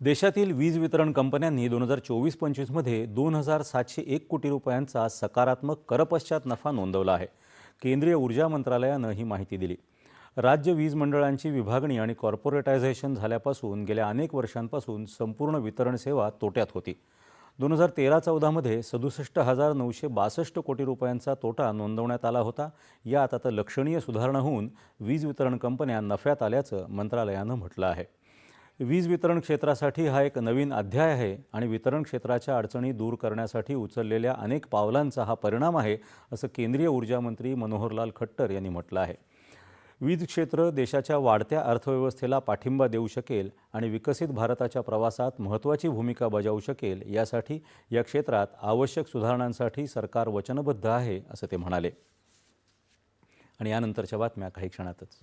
देशातील वीज वितरण कंपन्यांनी दोन हजार चोवीस पंचवीसमध्ये दोन हजार सातशे एक कोटी रुपयांचा सकारात्मक करपश्चात नफा नोंदवला आहे. केंद्रीय ऊर्जा मंत्रालयानं ही माहिती दिली. राज्य वीज मंडळांची विभागणी आणि कॉर्पोरेटायझेशन झाल्यापासून गेल्या अनेक वर्षांपासून संपूर्ण वितरण सेवा तोट्यात होती. दोन हजार तेरा चौदामध्ये सदुसष्ट हजार नऊशे बासष्ट कोटी रुपयांचा तोटा नोंदवण्यात आला होता. यात आता लक्षणीय सुधारणा होऊन वीज वितरण कंपन्या नफ्यात आल्याचं मंत्रालयानं म्हटलं आहे. वीज वितरण क्षेत्रासाठी हा एक नवीन अध्याय आहे आणि वितरण क्षेत्राच्या अडचणी दूर करण्यासाठी उचललेल्या अनेक पावलांचा हा परिणाम आहे असं केंद्रीय ऊर्जा मंत्री मनोहरलाल खट्टर यांनी म्हटलं आहे. वीज क्षेत्र देशाच्या वाढत्या अर्थव्यवस्थेला पाठिंबा देऊ शकेल आणि विकसित भारताच्या प्रवासात महत्त्वाची भूमिका बजावू शकेल यासाठी या क्षेत्रात आवश्यक सुधारणांसाठी सरकार वचनबद्ध आहे असं ते म्हणाले. आणि यानंतरच्या बातम्या काही क्षणातच.